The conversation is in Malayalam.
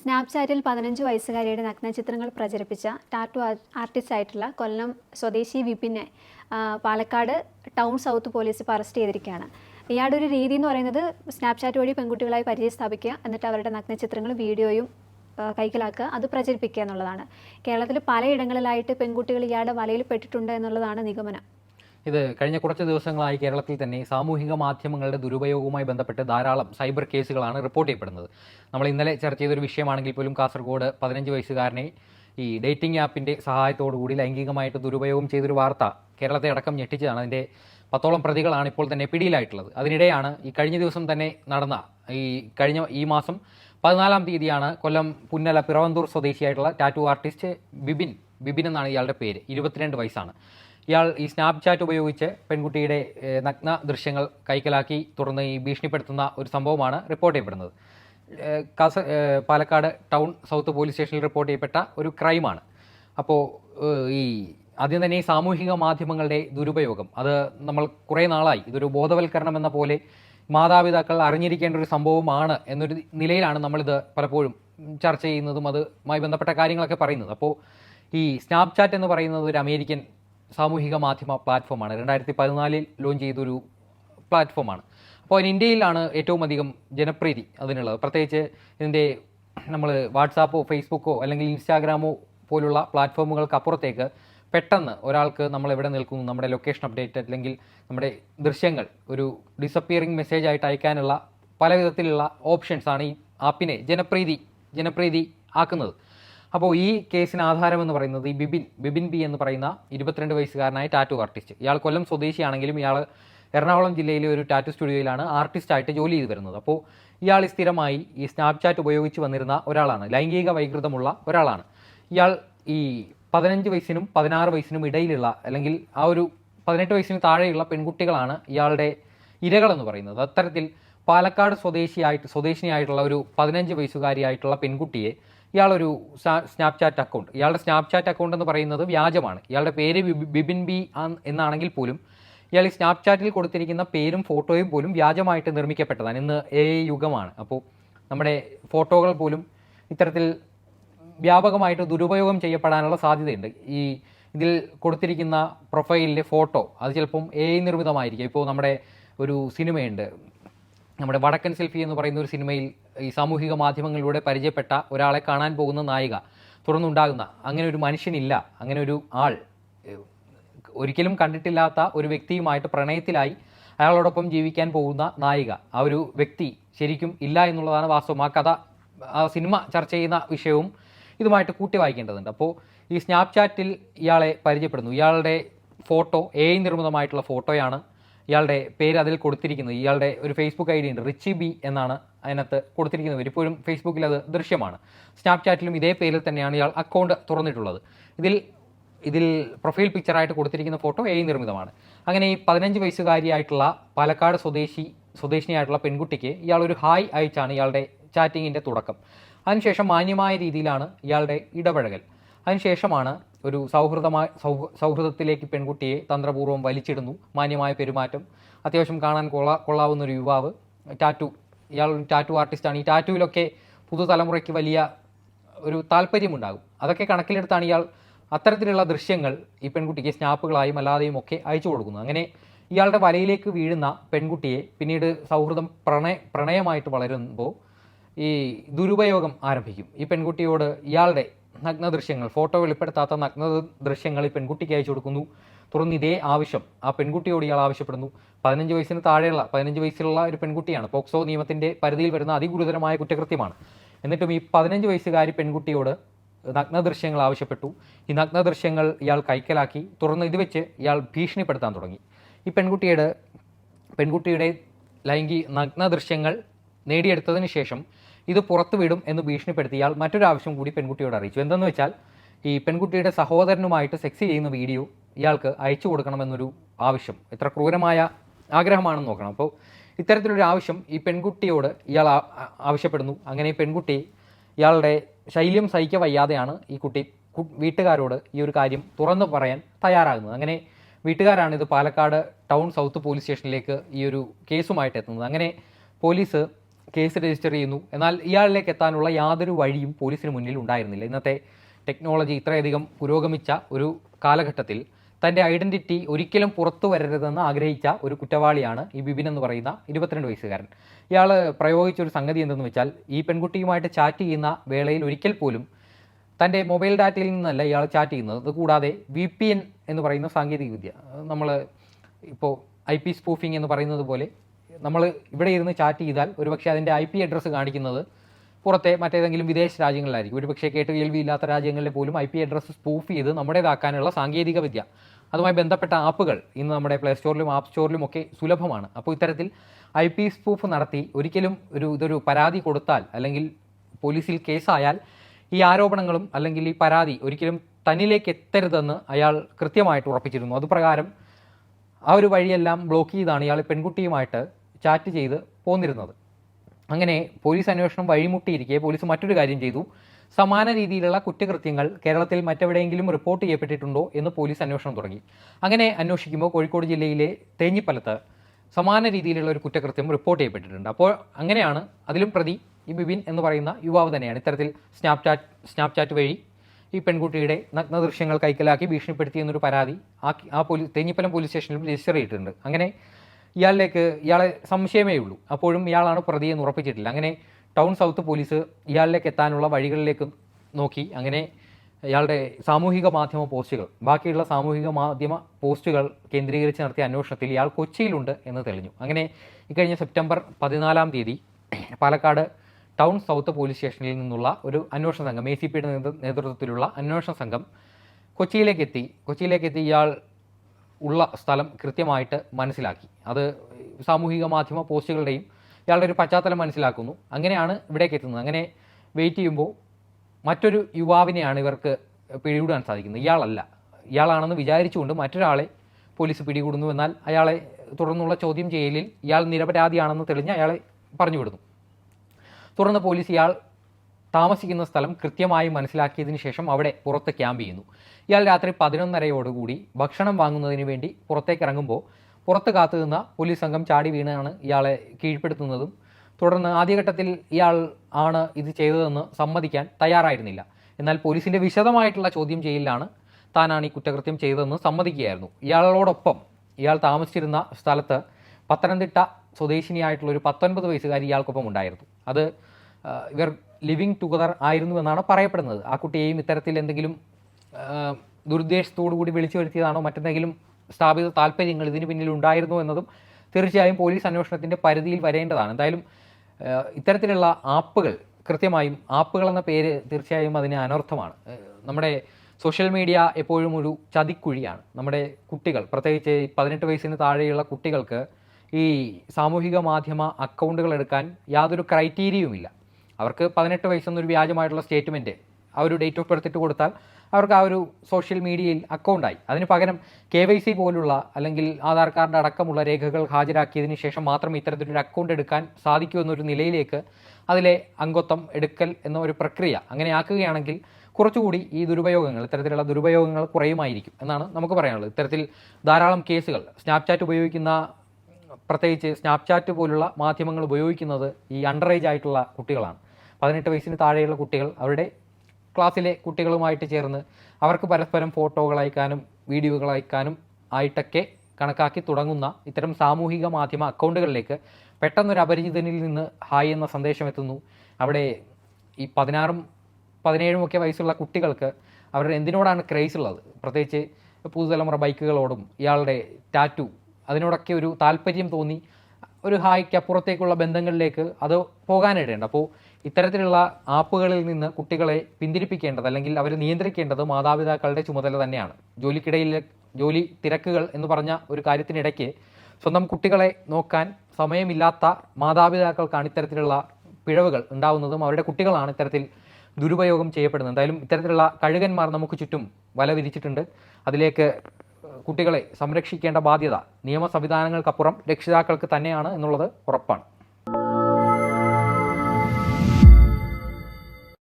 സ്നാപ്ചാറ്റിൽ പതിനഞ്ച് വയസ്സുകാരിയുടെ നഗ്നചിത്രങ്ങൾ പ്രചരിപ്പിച്ച ടാറ്റു ആർട്ടിസ്റ്റ് ആയിട്ടുള്ള കൊല്ലം സ്വദേശി വിപിനെ പാലക്കാട് ടൗൺ സൗത്ത് പോലീസ് ഇപ്പോൾ അറസ്റ്റ് ചെയ്തിരിക്കുകയാണ്. ഇയാളുടെ ഒരു രീതി എന്ന് പറയുന്നത് സ്നാപ്ചാറ്റ് വഴി പെൺകുട്ടികളായി പരിചയം സ്ഥാപിക്കുക എന്നിട്ട് അവരുടെ നഗ്നചിത്രങ്ങളും വീഡിയോയും കൈക്കലാക്കുക അത് പ്രചരിപ്പിക്കുക എന്നുള്ളതാണ്. കേരളത്തിൽ പലയിടങ്ങളിലായിട്ട് പെൺകുട്ടികൾ ഇയാളുടെ വലയിൽ പെട്ടിട്ടുണ്ട് എന്നുള്ളതാണ് നിഗമനം. ഇത് കഴിഞ്ഞ കുറച്ച് ദിവസങ്ങളായി കേരളത്തിൽ തന്നെ സാമൂഹിക മാധ്യമങ്ങളുടെ ദുരുപയോഗവുമായി ബന്ധപ്പെട്ട് ധാരാളം സൈബർ കേസുകളാണ് റിപ്പോർട്ട് ചെയ്യപ്പെടുന്നത്. നമ്മൾ ഇന്നലെ ചർച്ച ചെയ്തൊരു വിഷയമാണെങ്കിൽ പോലും കാസർഗോഡ് പതിനഞ്ച് വയസ്സുകാരനെ ഈ ഡേറ്റിംഗ് ആപ്പിന്റെ സഹായത്തോടുകൂടി ലൈംഗികമായിട്ട് ദുരുപയോഗം ചെയ്തൊരു വാർത്ത കേരളത്തെ അടക്കം ഞെട്ടിച്ചതാണ്. അതിന്റെ പത്തോളം പ്രതികളാണ് ഇപ്പോൾ തന്നെ പിടിയിലായിട്ടുള്ളത്. അതിനിടെയാണ് ഈ കഴിഞ്ഞ ദിവസം തന്നെ നടന്ന ഈ കഴിഞ്ഞ ഈ മാസം പതിനാലാം തീയതിയാണ് കൊല്ലം പുന്നല പിറവന്തൂർ സ്വദേശിയായിട്ടുള്ള ടാറ്റു ആർട്ടിസ്റ്റ് ബിബിൻ ബിബിൻ എന്നാണ് ഇയാളുടെ പേര്. ഇരുപത്തിരണ്ട് വയസ്സാണ്. ഇയാൾ ഈ സ്നാപ്ചാറ്റ് ഉപയോഗിച്ച് പെൺകുട്ടിയുടെ നഗ്ന ദൃശ്യങ്ങൾ കൈക്കലാക്കി തുടർന്ന് ഈ ഭീഷണിപ്പെടുത്തുന്ന ഒരു സംഭവമാണ് റിപ്പോർട്ട് ചെയ്യപ്പെടുന്നത്. കാസ പാലക്കാട് ടൗൺ സൗത്ത് പോലീസ് സ്റ്റേഷനിൽ റിപ്പോർട്ട് ചെയ്യപ്പെട്ട ഒരു ക്രൈമാണ്. അപ്പോൾ ഈ ആദ്യം തന്നെ സാമൂഹിക മാധ്യമങ്ങളുടെ ദുരുപയോഗം അത് നമ്മൾ കുറേ നാളായി. ഇതൊരു ബോധവൽക്കരണം എന്ന പോലെ മാതാപിതാക്കൾ അറിഞ്ഞിരിക്കേണ്ട ഒരു സംഭവമാണ് എന്നൊരു നിലയിലാണ് നമ്മളിത് പലപ്പോഴും ചർച്ച ചെയ്യുന്നതും അതുമായി ബന്ധപ്പെട്ട കാര്യങ്ങളൊക്കെ പറയുന്നത്. അപ്പോൾ ഈ സ്നാപ്ചാറ്റ് എന്ന് പറയുന്നത് ഒരു അമേരിക്കൻ സാമൂഹിക മാധ്യമ പ്ലാറ്റ്ഫോമാണ് രണ്ടായിരത്തി പതിനാലിൽ ലോഞ്ച് ചെയ്തൊരു പ്ലാറ്റ്ഫോമാണ് അപ്പോൾ ഇന്ത്യയിലാണ് ഏറ്റവും അധികം ജനപ്രീതി അതിനുള്ളത്. പ്രത്യേകിച്ച് ഇതിന്റെ നമ്മൾ വാട്സാപ്പോ ഫേസ്ബുക്കോ അല്ലെങ്കിൽ ഇൻസ്റ്റാഗ്രാമോ പോലുള്ള പ്ലാറ്റ്ഫോമുകൾക്ക് അപ്പുറത്തേക്ക് പെട്ടെന്ന് ഒരാൾക്ക് നമ്മൾ എവിടെ നിൽക്കുന്നു നമ്മുടെ ലൊക്കേഷൻ അപ്ഡേറ്റ് അല്ലെങ്കിൽ നമ്മുടെ ദൃശ്യങ്ങൾ ഒരു ഡിസപ്പിയറിംഗ് മെസ്സേജ് ആയിട്ട് അയക്കാനുള്ള പല വിധത്തിലുള്ള ഓപ്ഷൻസ് ആണ് ഈ ആപ്പിനെ ജനപ്രീതി ജനപ്രീതി ആക്കുന്നത്. അപ്പോൾ ഈ കേസിന് ആധാരം എന്ന് പറയുന്നത് ഈ ബിബിൻ ബിബിൻ ബി എന്ന് പറയുന്ന ഇരുപത്തിരണ്ട് വയസ്സുകാരനായ ടാറ്റു ആർട്ടിസ്റ്റ്. ഇയാൾ കൊല്ലം സ്വദേശിയാണെങ്കിലും ഇയാൾ എറണാകുളം ജില്ലയിലെ ഒരു ടാറ്റു സ്റ്റുഡിയോയിലാണ് ആർട്ടിസ്റ്റായിട്ട് ജോലി ചെയ്തു വരുന്നത്. അപ്പോൾ ഇയാൾ സ്ഥിരമായി ഈ സ്നാപ്ചാറ്റ് ഉപയോഗിച്ച് വന്നിരുന്ന ഒരാളാണ്. ലൈംഗിക വൈകൃതമുള്ള ഒരാളാണ്. ഇയാൾ ഈ പതിനഞ്ച് വയസ്സിനും പതിനാറ് വയസ്സിനും ഇടയിലുള്ള അല്ലെങ്കിൽ ആ ഒരു പതിനെട്ട് വയസ്സിന് താഴെയുള്ള പെൺകുട്ടികളാണ് ഇയാളുടെ ഇരകളെന്ന് പറയുന്നത്. അത്തരത്തിൽ പാലക്കാട് സ്വദേശിയായിട്ട് സ്വദേശിനിയായിട്ടുള്ള ഒരു പതിനഞ്ച് വയസ്സുകാരിയായിട്ടുള്ള പെൺകുട്ടിയെ ഇയാളൊരു സ്നാപ്ചാറ്റ് അക്കൗണ്ട് ഇയാളുടെ സ്നാപ്ചാറ്റ് അക്കൗണ്ട് എന്ന് പറയുന്നത് വ്യാജമാണ്. ഇയാളുടെ പേര് ബിബിൻ ബി എന്നാണെങ്കിൽ പോലും ഇയാൾ ഈ സ്നാപ്ചാറ്റിൽ കൊടുത്തിരിക്കുന്ന പേരും ഫോട്ടോയും പോലും വ്യാജമായിട്ട് നിർമ്മിക്കപ്പെട്ടതാണ്. ഇന്ന് എ യുഗമാണ്. അപ്പോൾ നമ്മുടെ ഫോട്ടോകൾ പോലും ഇത്തരത്തിൽ വ്യാപകമായിട്ട് ദുരുപയോഗം ചെയ്യപ്പെടാനുള്ള സാധ്യതയുണ്ട്. ഈ ഇതിൽ കൊടുത്തിരിക്കുന്ന പ്രൊഫൈലിലെ ഫോട്ടോ അത് ചിലപ്പം എ നിർമ്മിതമായിരിക്കും. ഇപ്പോൾ നമ്മുടെ ഒരു സിനിമയുണ്ട്. നമ്മുടെ വടക്കൻ സെൽഫി എന്ന് പറയുന്ന ഒരു സിനിമയിൽ ഈ സാമൂഹിക മാധ്യമങ്ങളിലൂടെ പരിചയപ്പെട്ട ഒരാളെ കാണാൻ പോകുന്ന നായിക തുടർന്നുണ്ടാകുന്ന അങ്ങനെ ഒരു മനുഷ്യനില്ല അങ്ങനെ ഒരു ആൾ ഒരിക്കലും കണ്ടിട്ടില്ലാത്ത ഒരു വ്യക്തിയുമായിട്ട് പ്രണയത്തിലായി അയാളോടൊപ്പം ജീവിക്കാൻ പോകുന്ന നായിക ആ ഒരു വ്യക്തി ശരിക്കും ഇല്ല എന്നുള്ളതാണ് വാസ്തവം. ആ കഥ ആ സിനിമ ചർച്ച ചെയ്യുന്ന വിഷയവും ഇതുമായിട്ട് കൂട്ടി വായിക്കേണ്ടതുണ്ട്. അപ്പോൾ ഈ സ്നാപ്ചാറ്റിൽ ഇയാളെ പരിചയപ്പെടുന്നു. ഇയാളുടെ ഫോട്ടോ എ നിർമ്മിതമായിട്ടുള്ള ഫോട്ടോയാണ് ഇയാളുടെ പേര് അതിൽ കൊടുത്തിരിക്കുന്നത് ഇയാളുടെ ഒരു ഫേസ്ബുക്ക് ഐ ഡി ഉണ്ട് റിച്ചി ബി എന്നാണ് അതിനകത്ത് കൊടുത്തിരിക്കുന്നത്. ഇപ്പോഴും ഫേസ്ബുക്കിൽ അത് ദൃശ്യമാണ്. സ്നാപ്ചാറ്റിലും ഇതേ പേരിൽ തന്നെയാണ് ഇയാൾ അക്കൗണ്ട് തുറന്നിട്ടുള്ളത്. ഇതിൽ ഇതിൽ പ്രൊഫൈൽ പിക്ചറായിട്ട് കൊടുത്തിരിക്കുന്ന ഫോട്ടോ എ നിർമ്മിതമാണ്. അങ്ങനെ ഈ പതിനഞ്ച് വയസ്സുകാരിയായിട്ടുള്ള പാലക്കാട് സ്വദേശി സ്വദേശിനിയായിട്ടുള്ള പെൺകുട്ടിക്ക് ഇയാൾ ഒരു ഹായ് അയച്ചാണ് ഇയാളുടെ ചാറ്റിങ്ങിന്റെ തുടക്കം. അതിനുശേഷം മാന്യമായ രീതിയിലാണ് ഇയാളുടെ ഇടപഴകൽ. അതിനുശേഷമാണ് ഒരു സൗഹൃദമായ സൗഹൃദത്തിലേക്ക് പെൺകുട്ടിയെ തന്ത്രപൂർവം വലിച്ചിടുന്നു. മാന്യമായ പെരുമാറ്റം. അത്യാവശ്യം കാണാൻ കൊള്ളാ കൊള്ളാവുന്ന ഒരു യുവാവ്. ടാറ്റു. ഇയാൾ ടാറ്റു ആർട്ടിസ്റ്റാണ്. ഈ ടാറ്റുവിലൊക്കെ പുതുതലമുറയ്ക്ക് വലിയ ഒരു താല്പര്യമുണ്ടാകും. അതൊക്കെ കണക്കിലെടുത്താണ് ഇയാൾ അത്തരത്തിലുള്ള ദൃശ്യങ്ങൾ ഈ പെൺകുട്ടിക്ക് സ്നാപ്പുകളായും അല്ലാതെയും ഒക്കെ അയച്ചു കൊടുക്കുന്നത് അങ്ങനെ ഇയാളുടെ വലയിലേക്ക് വീഴുന്ന പെൺകുട്ടിയെ പിന്നീട് സൗഹൃദം പ്രണയ പ്രണയമായിട്ട് വളരുമ്പോൾ ഈ ദുരുപയോഗം ആരംഭിക്കും. ഈ പെൺകുട്ടിയോട് ഇയാളുടെ നഗ്ന ദൃശ്യങ്ങൾ. ഫോട്ടോ വെളിപ്പെടുത്താത്ത നഗ്ന ദൃശ്യങ്ങൾ ഈ പെൺകുട്ടിക്ക് അയച്ചു കൊടുക്കുന്നു. തുടർന്ന് ഇതേ ആവശ്യം ആ പെൺകുട്ടിയോട് ഇയാൾ ആവശ്യപ്പെടുന്നു. പതിനഞ്ച് വയസ്സിന് താഴെയുള്ള പതിനഞ്ച് വയസ്സിലുള്ള ഒരു പെൺകുട്ടിയാണ്. പോക്സോ നിയമത്തിന്റെ പരിധിയിൽ വരുന്ന അതിഗുരുതരമായ കുറ്റകൃത്യമാണ്. എന്നിട്ടും ഈ പതിനഞ്ച് വയസ്സുകാരി പെൺകുട്ടിയോട് നഗ്ന ദൃശ്യങ്ങൾ ആവശ്യപ്പെട്ടു. ഈ നഗ്ന ദൃശ്യങ്ങൾ ഇയാൾ കൈക്കലാക്കി. തുടർന്ന് ഇത് വെച്ച് ഇയാൾ ഭീഷണിപ്പെടുത്താൻ തുടങ്ങി. ഈ പെൺകുട്ടിയുടെ പെൺകുട്ടിയുടെ ലൈംഗിക നഗ്ന ദൃശ്യങ്ങൾ നേടിയെടുത്തതിന് ശേഷം ഇത് പുറത്തുവിടും എന്ന് ഭീഷണിപ്പെടുത്തി ഇയാൾ മറ്റൊരു ആവശ്യം കൂടി പെൺകുട്ടിയോട് അറിയിച്ചു. എന്തെന്ന് വെച്ചാൽ ഈ പെൺകുട്ടിയുടെ സഹോദരനുമായിട്ട് സെക്സ് ചെയ്യുന്ന വീഡിയോ ഇയാൾക്ക് അയച്ചു കൊടുക്കണമെന്നൊരു ആവശ്യം. എത്ര ക്രൂരമായ ആഗ്രഹമാണെന്ന് നോക്കണം. അപ്പോൾ ഇത്തരത്തിലൊരു ആവശ്യം ഈ പെൺകുട്ടിയോട് ഇയാൾ ആവശ്യപ്പെടുന്നു. അങ്ങനെ പെൺകുട്ടി ഇയാളുടെ ശൈല്യം സഹിക്ക വയ്യാതെയാണ് ഈ കുട്ടി വീട്ടുകാരോട് ഈ ഒരു കാര്യം തുറന്നു പറയാൻ തയ്യാറാകുന്നത്. അങ്ങനെ വീട്ടുകാരാണ് ഇത് പാലക്കാട് ടൗൺ സൗത്ത് പോലീസ് സ്റ്റേഷനിലേക്ക് ഈ ഒരു കേസുമായിട്ട് എത്തുന്നത്. അങ്ങനെ പോലീസ് കേസ് രജിസ്റ്റർ ചെയ്യുന്നു. എന്നാൽ ഇയാളിലേക്ക് എത്താനുള്ള യാതൊരു വഴിയും പോലീസിന് മുന്നിൽ ഉണ്ടായിരുന്നില്ല. ഇന്നത്തെ ടെക്നോളജി ഇത്രയധികം പുരോഗമിച്ച ഒരു കാലഘട്ടത്തിൽ തന്റെ ഐഡന്റിറ്റി ഒരിക്കലും പുറത്തു വരരുതെന്ന് ആഗ്രഹിച്ച ഒരു കുറ്റവാളിയാണ് ഈ ബിബിൻ എന്ന് പറയുന്ന ഇരുപത്തിരണ്ട് വയസ്സുകാരൻ. ഇയാൾ പ്രയോഗിച്ചൊരു സംഗതി എന്തെന്ന് വെച്ചാൽ ഈ പെൺകുട്ടിയുമായിട്ട് ചാറ്റ് ചെയ്യുന്ന വേളയിൽ ഒരിക്കൽ പോലും തന്റെ മൊബൈൽ ഡാറ്റയിൽ നിന്നല്ല ഇയാൾ ചാറ്റ് ചെയ്യുന്നത്. കൂടാതെ വി പി എൻ എന്ന് പറയുന്ന സാങ്കേതികവിദ്യ നമ്മൾ ഇപ്പോൾ ഐ പി സ്പൂഫിംഗ് എന്ന് പറയുന്നത് പോലെ നമ്മൾ ഇവിടെ ഇരുന്ന് ചാറ്റ് ചെയ്താൽ ഒരുപക്ഷെ അതിന്റെ ഐ പി അഡ്രസ്സ് കാണിക്കുന്നത് പുറത്തെ മറ്റേതെങ്കിലും വിദേശ രാജ്യങ്ങളിലായിരിക്കും. ഒരുപക്ഷെ കേട്ട് കേൾവിയില്ലാത്ത രാജ്യങ്ങളിൽ പോലും ഐ പി അഡ്രസ്സ് സ്പൂഫ് ചെയ്ത് നമ്മുടേതാക്കാനുള്ള സാങ്കേതിക വിദ്യ. അതുമായി ബന്ധപ്പെട്ട ആപ്പുകൾ ഇന്ന് നമ്മുടെ പ്ലേ സ്റ്റോറിലും ആപ്പ് സ്റ്റോറിലും ഒക്കെ സുലഭമാണ്. അപ്പോൾ ഇത്തരത്തിൽ ഐ പി സ്പൂഫ് നടത്തി ഒരിക്കലും ഒരു ഇതൊരു പരാതി കൊടുത്താൽ അല്ലെങ്കിൽ പോലീസിൽ കേസായാൽ ഈ ആരോപണങ്ങളും അല്ലെങ്കിൽ ഈ പരാതി ഒരിക്കലും തന്നിലേക്ക് എത്തരുതെന്ന് അയാൾ കൃത്യമായിട്ട് ഉറപ്പിച്ചിരുന്നു. അതുപ്രകാരം ആ ഒരു വഴിയെല്ലാം ബ്ലോക്ക് ചെയ്താണ് ഇയാൾ പെൺകുട്ടിയുമായിട്ട് ചാറ്റ് ചെയ്ത് പോന്നിരുന്നത്. അങ്ങനെ പോലീസ് അന്വേഷണം വഴിമുട്ടിയിരിക്കെ പോലീസ് മറ്റൊരു കാര്യം ചെയ്തു. സമാന രീതിയിലുള്ള കുറ്റകൃത്യങ്ങൾ കേരളത്തിൽ മറ്റെവിടെയെങ്കിലും റിപ്പോർട്ട് ചെയ്യപ്പെട്ടിട്ടുണ്ടോ എന്ന് പോലീസ് അന്വേഷണം തുടങ്ങി. അങ്ങനെ അന്വേഷിക്കുമ്പോൾ കോഴിക്കോട് ജില്ലയിലെ തേഞ്ഞിപ്പലത്ത് സമാന രീതിയിലുള്ള ഒരു കുറ്റകൃത്യം റിപ്പോർട്ട് ചെയ്യപ്പെട്ടിട്ടുണ്ട്. അപ്പോൾ അങ്ങനെയാണ് അതിലും പ്രതി ഈ ബിബിൻ എന്ന് പറയുന്ന യുവാവ് തന്നെയാണ്. ഇത്തരത്തിൽ സ്നാപ്ചാറ്റ് സ്നാപ്ചാറ്റ് വഴി ഈ പെൺകുട്ടിയുടെ നഗ്ന ദൃശ്യങ്ങൾ കൈക്കലാക്കി ഭീഷണിപ്പെടുത്തി എന്നൊരു പരാതി ആ പോലീസ് തേഞ്ഞിപ്പലം പോലീസ് സ്റ്റേഷനിൽ രജിസ്റ്റർ ചെയ്തിട്ടുണ്ട്. അങ്ങനെ ഇയാളിലേക്ക് ഇയാളെ സംശയമേ ഉള്ളൂ. അപ്പോഴും ഇയാളാണ് പ്രതിയെന്ന് ഉറപ്പിച്ചിട്ടില്ല. അങ്ങനെ ടൗൺ സൗത്ത് പോലീസ് ഇയാളിലേക്ക് എത്താനുള്ള വഴികളിലേക്ക് നോക്കി. അങ്ങനെ ഇയാളുടെ സാമൂഹിക മാധ്യമ പോസ്റ്റുകൾ ബാക്കിയുള്ള സാമൂഹിക മാധ്യമ പോസ്റ്റുകൾ കേന്ദ്രീകരിച്ച് നടത്തിയ അന്വേഷണത്തിൽ ഇയാൾ കൊച്ചിയിലുണ്ട് എന്ന് തെളിഞ്ഞു. അങ്ങനെ ഇക്കഴിഞ്ഞ സെപ്റ്റംബർ പതിനാലാം തീയതി പാലക്കാട് ടൗൺ സൗത്ത് പോലീസ് സ്റ്റേഷനിൽ നിന്നുള്ള ഒരു അന്വേഷണ സംഘം എ സി പിയുടെ നേതൃത്വത്തിലുള്ള അന്വേഷണ സംഘം കൊച്ചിയിലേക്ക് എത്തി. കൊച്ചിയിലേക്ക് എത്തി ഇയാൾ ഉള്ള സ്ഥലം കൃത്യമായിട്ട് മനസ്സിലാക്കി. അത് സാമൂഹിക മാധ്യമ പോസ്റ്റുകളുടെയും ഇയാളുടെ ഒരു പശ്ചാത്തലം മനസ്സിലാക്കുന്നു. അങ്ങനെയാണ് ഇവിടേക്ക് എത്തുന്നത്. അങ്ങനെ വെയിറ്റ് ചെയ്യുമ്പോൾ മറ്റൊരു യുവാവിനെയാണ് ഇവർക്ക് പിടികൂടാൻ സാധിക്കുന്നത്. ഇയാളല്ല. ഇയാളാണെന്ന് വിചാരിച്ചുകൊണ്ട് മറ്റൊരാളെ പോലീസ് പിടികൂടുന്നു. എന്നാൽ അയാളെ തുടർന്നുള്ള ചോദ്യം ചെയ്യലിൽ ഇയാൾ നിരപരാധിയാണെന്ന് തെളിഞ്ഞ് അയാളെ പറഞ്ഞു വിടുന്നു. തുടർന്ന് പോലീസ് ഇയാൾ താമസിക്കുന്ന സ്ഥലം കൃത്യമായി മനസ്സിലാക്കിയതിന് ശേഷം അവിടെ പുറത്ത് ക്യാമ്പ് ചെയ്യുന്നു. ഇയാൾ രാത്രി പതിനൊന്നരയോടുകൂടി ഭക്ഷണം വാങ്ങുന്നതിന് വേണ്ടി പുറത്തേക്ക് ഇറങ്ങുമ്പോൾ പുറത്ത് കാത്തുനിന്ന പോലീസ് സംഘം ചാടി വീണാണ് ഇയാളെ കീഴ്പ്പെടുത്തുന്നതും. തുടർന്ന് ആദ്യഘട്ടത്തിൽ ഇയാൾ ആണ് ഇത് ചെയ്തതെന്ന് സമ്മതിക്കാൻ തയ്യാറായിരുന്നില്ല. എന്നാൽ പോലീസിന്റെ വിശദമായിട്ടുള്ള ചോദ്യം ചെയ്യലിലാണ് താനാണ് ഈ കുറ്റകൃത്യം ചെയ്തതെന്ന് സമ്മതിക്കുകയായിരുന്നു. ഇയാളോടൊപ്പം ഇയാൾ താമസിച്ചിരുന്ന സ്ഥലത്ത് പത്തനംതിട്ട സ്വദേശിനിയായിട്ടുള്ള ഒരു പത്തൊൻപത് വയസ്സുകാരി ഇയാൾക്കൊപ്പം ഉണ്ടായിരുന്നു. അത് ഇവർ ലിവിങ് ടുഗദർ ആയിരുന്നു എന്നാണ് പറയപ്പെടുന്നത്. ആ കുട്ടിയെയും ഇത്തരത്തിൽ എന്തെങ്കിലും ദുരുദ്ദേശത്തോടു കൂടി വിളിച്ചു വരുത്തിയതാണോ മറ്റെന്തെങ്കിലും സ്ഥാപിത താല്പര്യങ്ങൾ ഇതിന് പിന്നിൽ ഉണ്ടായിരുന്നു എന്നതും തീർച്ചയായും പോലീസ് അന്വേഷണത്തിന്റെ പരിധിയിൽ വരേണ്ടതാണ്. എന്തായാലും ഇത്തരത്തിലുള്ള ആപ്പുകൾ കൃത്യമായും ആപ്പുകൾ എന്ന പേര് തീർച്ചയായും അതിന് അനർത്ഥമാണ്. നമ്മുടെ സോഷ്യൽ മീഡിയ എപ്പോഴും ഒരു ചതിക്കുഴിയാണ്. നമ്മുടെ കുട്ടികൾ പ്രത്യേകിച്ച് പതിനെട്ട് വയസ്സിന് താഴെയുള്ള കുട്ടികൾക്ക് ഈ സാമൂഹിക മാധ്യമ അക്കൗണ്ടുകൾ എടുക്കാൻ യാതൊരു ക്രൈറ്റീരിയയുമില്ല. അവർക്ക് പതിനെട്ട് വയസ്സെന്നൊരു വ്യാജമായിട്ടുള്ള സ്റ്റേറ്റ്മെന്റ് ആ ഒരു ഡേറ്റ് ഓഫ് ബർത്ത് ഇട്ട് കൊടുത്താൽ അവർക്ക് ആ ഒരു സോഷ്യൽ മീഡിയയിൽ അക്കൗണ്ടായി അതിന് പകരം കെ വൈ സി പോലുള്ള അല്ലെങ്കിൽ ആധാർ കാർഡ് അടക്കമുള്ള രേഖകൾ ഹാജരാക്കിയതിന് ശേഷം മാത്രം ഇത്തരത്തിലൊരു അക്കൗണ്ട് എടുക്കാൻ സാധിക്കൂ എന്നൊരു നിലയിലേക്ക് അതിലെ അംഗത്വം എടുക്കൽ എന്ന ഒരു പ്രക്രിയ അങ്ങനെ ആക്കുകയാണെങ്കിൽ കുറച്ചുകൂടി ഈ ദുരുപയോഗങ്ങൾ ഇത്തരത്തിലുള്ള ദുരുപയോഗങ്ങൾ കുറയുമായിരിക്കും എന്നാണ് നമുക്ക് പറയാനുള്ളത്. ഇത്തരത്തിൽ ധാരാളം കേസുകൾ സ്നാപ്ചാറ്റ് ഉപയോഗിക്കുന്ന പ്രത്യേകിച്ച് സ്നാപ്ചാറ്റ് പോലുള്ള മാധ്യമങ്ങൾ ഉപയോഗിക്കുന്നത് ഈ അണ്ടർ ഏജ് ആയിട്ടുള്ള കുട്ടികളാണ്. പതിനെട്ട് വയസ്സിന് താഴെയുള്ള കുട്ടികൾ അവരുടെ ക്ലാസ്സിലെ കുട്ടികളുമായിട്ട് ചേർന്ന് അവർക്ക് പരസ്പരം ഫോട്ടോകൾ അയക്കാനും വീഡിയോകൾ അയക്കാനും ആയിട്ടൊക്കെ കണക്കാക്കി തുടങ്ങുന്ന ഇത്തരം സാമൂഹിക മാധ്യമ അക്കൗണ്ടുകളിലേക്ക് പെട്ടെന്നൊരു അപരിചിതനിൽ നിന്ന് ഹായ് എന്ന സന്ദേശം എത്തുന്നു. അവിടെ ഈ പതിനാറും പതിനേഴും ഒക്കെ വയസ്സുള്ള കുട്ടികൾക്ക് അവരുടെ എന്തിനോടാണ് ക്രേസ് ഉള്ളത്? പ്രത്യേകിച്ച് പുതുതലമുറ ബൈക്കുകളോടും ഇയാളുടെ ടാറ്റു അതിനോടൊക്കെ ഒരു താല്പര്യം തോന്നി ഒരു ഹായ്ക്ക് അപ്പുറത്തേക്കുള്ള ബന്ധങ്ങളിലേക്ക് അത് പോകാനിടയുണ്ട്. അപ്പോൾ ഇത്തരത്തിലുള്ള ആപ്പുകളിൽ നിന്ന് കുട്ടികളെ പിന്തിരിപ്പിക്കേണ്ടത് അല്ലെങ്കിൽ അവർ നിയന്ത്രിക്കേണ്ടത് മാതാപിതാക്കളുടെ ചുമതല തന്നെയാണ്. ജോലിക്കിടയിൽ ജോലി തിരക്കുകൾ എന്ന് പറഞ്ഞ ഒരു കാര്യത്തിനിടയ്ക്ക് സ്വന്തം കുട്ടികളെ നോക്കാൻ സമയമില്ലാത്ത മാതാപിതാക്കൾക്കാണ് ഇത്തരത്തിലുള്ള പിഴവുകൾ ഉണ്ടാവുന്നതും അവരുടെ കുട്ടികളാണ് ഇത്തരത്തിൽ ദുരുപയോഗം ചെയ്യപ്പെടുന്നത്. എന്തായാലും ഇത്തരത്തിലുള്ള കഴുകന്മാർ നമുക്ക് ചുറ്റും വല വിരിച്ചിട്ടുണ്ട്. അതിലേക്ക് കുട്ടികളെ സംരക്ഷിക്കേണ്ട ബാധ്യത നിയമ സംവിധാനങ്ങൾക്കപ്പുറം രക്ഷിതാക്കൾക്ക് തന്നെയാണ് എന്നുള്ളത് ഉറപ്പാണ്.